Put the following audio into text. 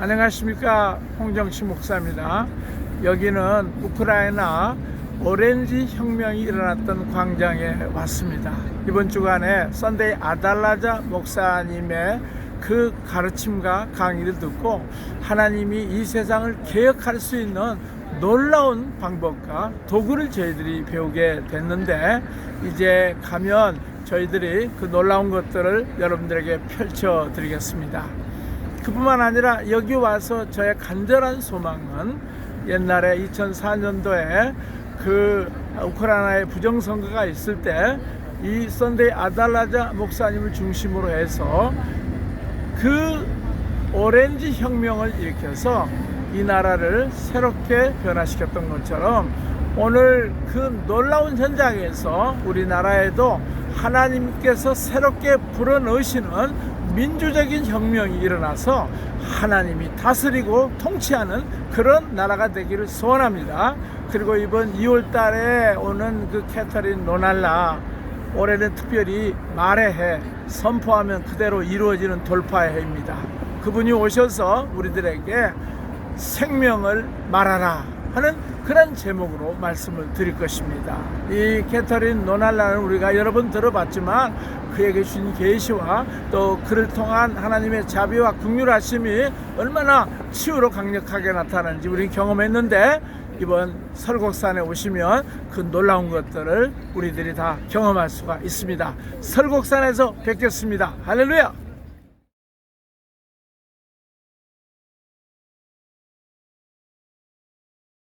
안녕하십니까 홍정식 목사입니다. 여기는 우크라이나 오렌지 혁명이 일어났던 광장에 왔습니다. 이번 주간에 썬데이 아달라자 목사님의 그 가르침과 강의를 듣고 하나님이 이 세상을 개혁할 수 있는 놀라운 방법과 도구를 저희들이 배우게 됐는데 이제 가면 저희들이 그 놀라운 것들을 여러분들에게 펼쳐 드리겠습니다. 그뿐만 아니라 여기 와서 저의 간절한 소망은 옛날에 2004년도에 그 우크라이나의 부정선거가 있을 때이 썬데이 아달라자 목사님을 중심으로 해서 그 오렌지 혁명을 일으켜서 이 나라를 새롭게 변화시켰던 것처럼 오늘 그 놀라운 현장에서 우리나라에도 하나님께서 새롭게 불어넣으시는 민주적인 혁명이 일어나서 하나님이 다스리고 통치하는 그런 나라가 되기를 소원합니다. 그리고 이번 2월 달에 오는 그 캐터린 노날라 올해는 특별히 말의 해 선포하면 그대로 이루어지는 돌파의 해입니다. 그분이 오셔서 우리들에게 생명을 말하라 하는 그런 제목으로 말씀을 드릴 것입니다. 이 캐터린 노날라는 우리가 여러 번 들어봤지만 그에게 주신 계시와 또 그를 통한 하나님의 자비와 긍휼하심이 얼마나 치유로 강력하게 나타나는지 우리 경험했는데 이번 설곡산에 오시면 그 놀라운 것들을 우리들이 다 경험할 수가 있습니다. 설곡산에서 뵙겠습니다. 할렐루야!